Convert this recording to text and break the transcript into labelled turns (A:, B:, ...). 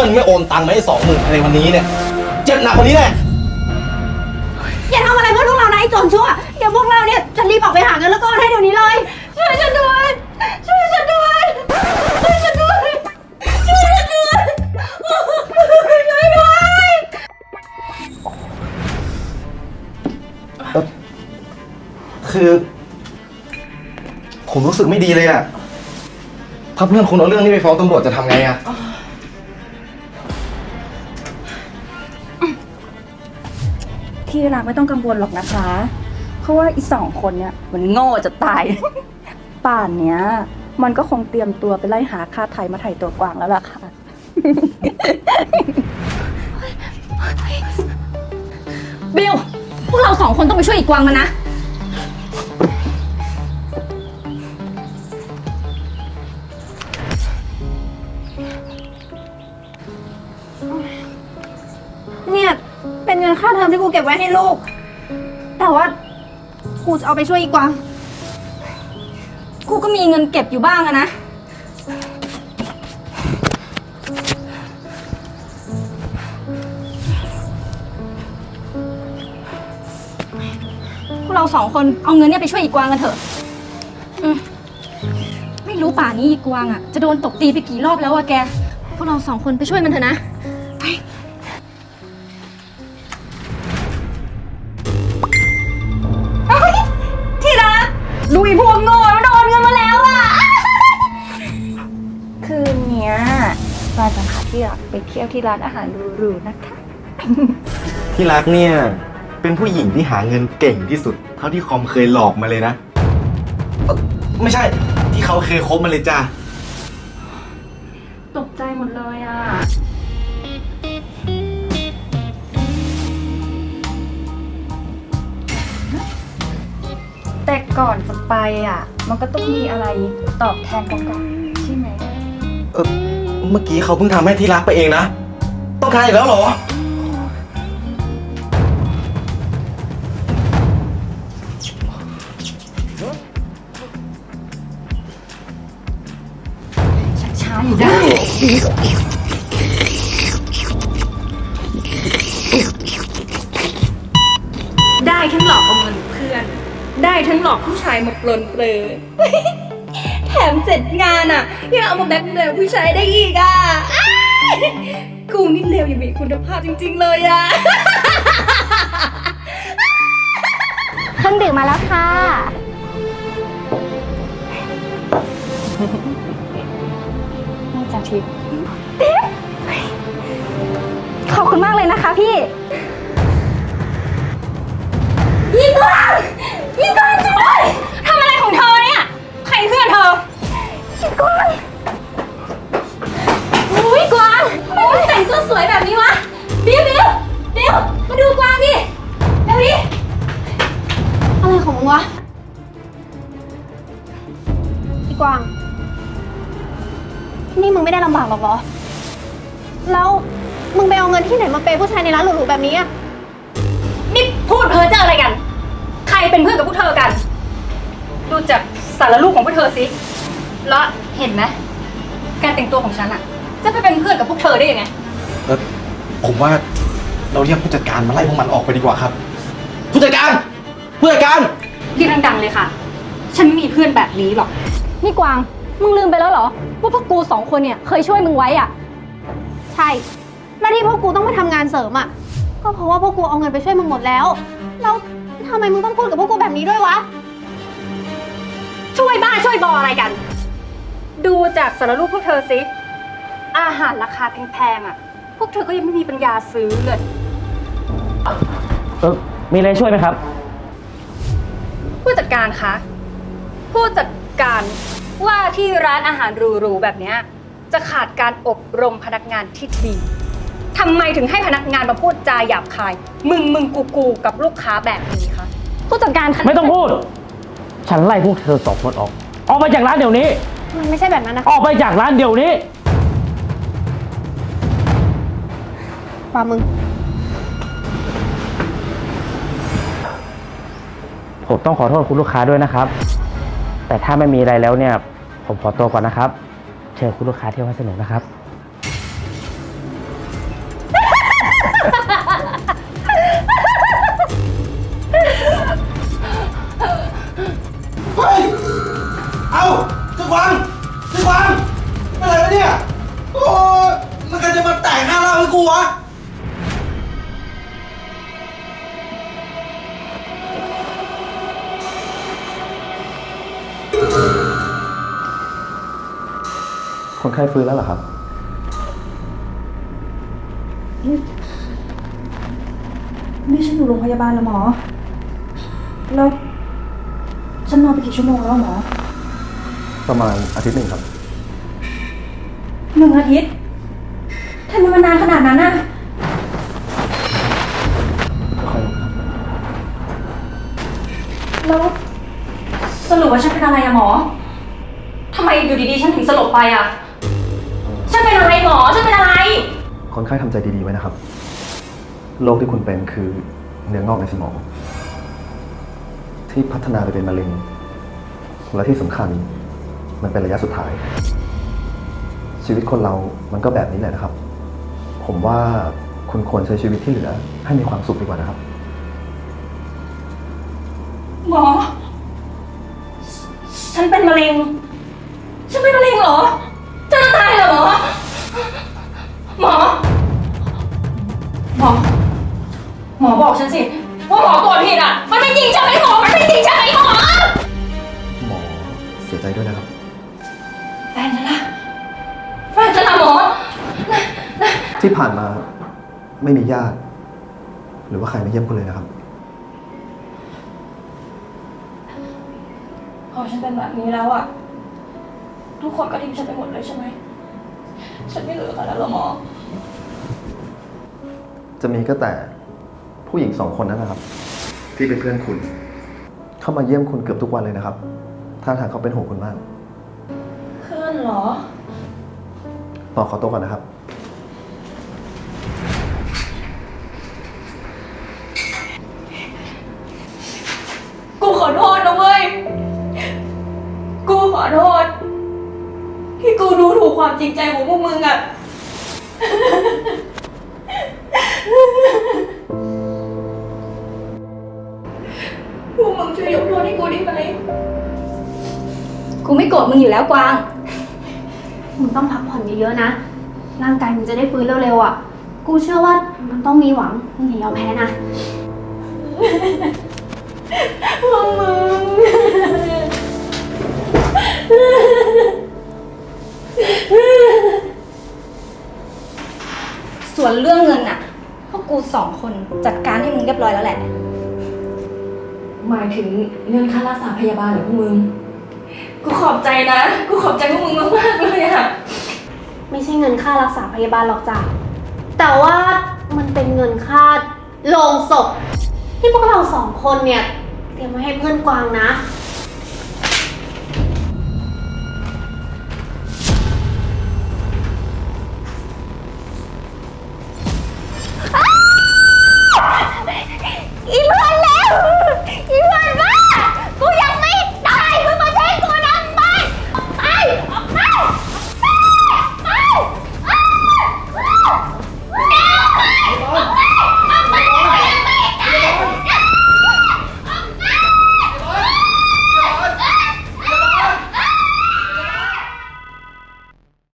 A: พื่อนไม่โอนตังค์มาให้สองหมื่นในวันนี้เนี่ย เจ็บหนักกว่านี้แน่
B: อย่าทำอะไรเพื่อนพวกเรานะไอ้โจรชั่ว เดี๋ยวพวกเราเนี่ยจะรีบออกไปหาเงินแล้วก็ให้เดี๋ยวนี้เลย ช่วยฉันด้วย ช่วยฉันด้วย ช่วยฉันด้วย ช่วยฉันด้วย ช่วยด้วย
A: คือ ผมรู้สึกไม่ดีเลยอะถ้าเพื่อนคุณเอาเรื่องนี้ไปฟ้องตำรวจจะทำไงอะ
C: ที่รักไม่ต้องกังวลหรอกนะคะ เพราะว่าอีสองคนเนี่ยมันโง่จะตาย ป่านเนี้ย มันก็คงเตรียมตัวไปไล่หาค่าไทยมาไถ่ตัวกวางแล้วล่ะค่ะ
B: บิลพวกเราสองคนต้องไปช่วยอีกกวางมันนะ นเงินค่าเทอมที่กูเก็บไว้ให้ลูก แต่ว่ากูจะเอาไปช่วยอีกวางกูก็มีเงินเก็บอยู่บ้างอะนะ พวกเราสองคนเอาเงินเนี่ยไปช่วยอีกวางกันเถอะอืมไม่รู้ป่านี้อีกวางอะจะโดนตบตีไปกี่รอบแล้วอะแก พวกเราสองคนไปช่วยมันเถอะนะ กลุยพวงโง่มันโดนเงินมาแล้วอะ
C: คืนเนี้ยปาจะพาที่รักไปเที่ยวที่ร้านอาหารหรูๆนะคะ
A: ที่รักเนี่ย เป็นผู้หญิงที่หาเงินเก่งที่สุด เท่าที่คอมเคยหลอกมาเลยนะเอ่อไม่ใช่ที่เขาเคยคบมาเลยจ้า
C: ตกใจหมดเลยอะ แต่ก่อนจะไปอะ มันก็ต้องมีอะไรตอบแทนกันก่อนใช่ไหม
A: เออเมื่อกี้เขาเพิ่งทำให้ที่รักไปเองนะ ต้องการอีกแล้วเหรอ
C: ช้าอยู่ได้ ได้ทั้งหลอกเอาเงินเพื่อน ได้ทั้งหลอกผู้ชายมาปลนเปลือ แถมเสร็จงานอะ ยังเอามาแบล็คเมลผู้ชายได้อีกอะอ้ายกูนี่เลวอย่างมีคุณภาพจริงๆเลยอะ
B: เครื่องดื่มมาแล้วค่ะ
C: นี่จ้ะทิพย์
B: ขอบคุณมากเลยนะคะพี่ยิงกวาง ยิงกวางช่วยทำอะไรของเธอเนี่ย ใครเพื่อนเธอยิงกวางอุ้ยกวางทำไมแต่งตัวสวยแบบนี้วะบิวบิวบิวมาดูกวางดิเดี๋ยวดิอะไรของมึงวะอีกวางนี่มึงไม่ได้ลำบากหรอกเหรอ แล้วมึงไปเอาเงินที่ไหนมาเปย์ผู้ชายในร้านหรูๆแบบนี้อะ
C: นี่พูดเพ้อเจ้ออะไรกันใคร เป็นเพื่อนกับพวกเธอกัน ดูจากสารรูปของพวกเธอสิ แล้วเห็นไหมการแต่งตัวของฉันอะจะไปเป็นเพื่อนกับพวกเธอได้ยังไง
A: เออผมว่าเราเรียกผู้จัดการมาไล่พวกมันออกไปดีกว่าครับ ผู้จัดการผู้จัดการ
C: เรียกดังๆเลยค่ะ ฉันไม่มีเพื่อนแบบนี้หรอก
B: นี่กวาง มึงลืมไปแล้วเหรอ ว่าพวกกูสองคนเนี่ยเคยช่วยมึงไว้อะใช่ แล้วที่พวกกูต้องไปทำงานเสริมอะก็เพราะว่าพวกกูเอาเงินไปช่วยมึงหมดแล้ว แล้ว ทำไมมึงต้องพูดกับพวกกูแบบนี้ด้วยวะ
C: ช่วยบ้าช่วยบออะไรกัน ดูจากสารรูปพวกเธอสิ อาหารราคาแพงๆอะพวกเธอก็ยังไม่มีปัญญาซื้อเลย
D: เออมีอะไรช่วยไหมครับ
C: ผู้จัดการคะ ผู้จัดการว่าที่ร้านอาหารหรูๆแบบเนี้ยจะขาดการอบรมพนักงานที่ดีทำไมถึงให้พนักงานมาพูดจาหยาบคาย มึงมึงกูกูกับลูกค้าแบบนี้คะ
B: ผู้จัดการคะ
D: ไม่ต้องพูด ฉันไล่พวกเธอสองคนออก ออกไปจากร้านเดี๋ยวนี้
B: มันไม่ใช่แบบนั้นนะ
D: ออกไปจากร้านเดี๋ยวนี้
B: ปามึง
D: ผมต้องขอโทษคุณลูกค้าด้วยนะครับ แต่ถ้าไม่มีอะไรแล้วเนี่ย ผมขอตัวก่อนนะครับ เชิญคุณลูกค้าเที่ยวให้สนุกนะครับ
E: คนไข้ฟื้นแล้วเหรอครับ
C: นี่ฉันอยู่โรงพยาบาลแล้วหมอ แล้ว ฉันนอนไปกี่ชั่วโมงแล้วหมอ
E: ประมาณอาทิตย์หนึ่งครับ
C: หนึ่งอาทิตย์ทำไมมันนานขนาดนั้นน่ะ
E: ค่อยลงครับ
C: แล้วสรุปว่าฉันเป็นอะไรอะหมอ ทำไมอยู่ดีๆ ฉันถึงสลบไปอะฉั นเป็นอะไรหมอฉันเป็นอะไร
E: คนไข้ทำใจดีๆไว้นะครับ โรคที่คุณเป็นคือเนื้องอกในสมอง ที่พัฒนาไปเป็นมะเร็ง และที่สำคัญมันเป็นระยะสุดท้าย ชีวิตคนเรามันก็แบบนี้แหละนะครับ ผมว่าคุณควรใช้ชีวิตที่เหลือ ให้มีความสุขดีกว่านะครับ
C: หมอ ฉันเป็นมะเร็ง ฉันเป็นมะเร็งเหรอ จะตายเหรอหมอ หมอ หมอ หมอบอกฉันสิ ว่าหมอตรวจผิดอะ มันไม่จริงใช่ไหมหมอ มันไม่จริงใช่ไหมหมอ
E: หมอเสียใจด้วยนะครับ
C: แฟนฉันละแฟนฉันละหมอ
E: ที่ผ่านมาไม่มีญาติ หรือว่าใครมาเยี่ยมคุณเลยนะครับ
C: พอฉันเป็นแบบนี้แล้วอะ ทุกคนก็ทิ้งฉันไปหมดเลยใช่ไหม ฉันไม่เหลือใครแล้วเหรอหมอ
E: จะมีก็แต่ผู้หญิงสองคนนั้นนะครับ ที่เป็นเพื่อนคุณ เข้ามาเยี่ยมคุณเกือบทุกวันเลยนะครับท่าทางเขาเป็นห่วงคุณมาก
C: เพื่อนเหรอ
E: หมอขอตัวก่อนนะครับ
C: กูขอโทษนะเว้ย กูขอโทษที่กูดูถูก ความจริงใจของพวกมึงอะพวกมึงช่วยยกโทษให้กูได้ไหม
F: กูไม่โกรธมึงอยู่แล้วกวาง
B: มึงต้องพักผ่อนเยอะๆนะ ร่างกายมึงจะได้ฟื้นเร็วๆอะ กูเชื่อว่ามันต้องมีหวัง มึงอย่ายอมแพ้นะ
F: วนเรื่องเงินน่ะพวกกูสองคนจัดการให้มึงเรียบร้อยแล้วแหละ
C: หมายถึงเรื่องค่ารักษาพยาบาลเหรอพวกมึง กูขอบใจนะ กูขอบใจพวกมึงมากๆเลยอะ
B: ไม่ใช่เงินค่ารักษาพยาบาลหรอกจ้ะแต่ว่ามันเป็นเงินค่าโลงศพ ที่พวกเราสองคนเนี่ย เตรียมไว้ให้เพื่อนกวางนะเ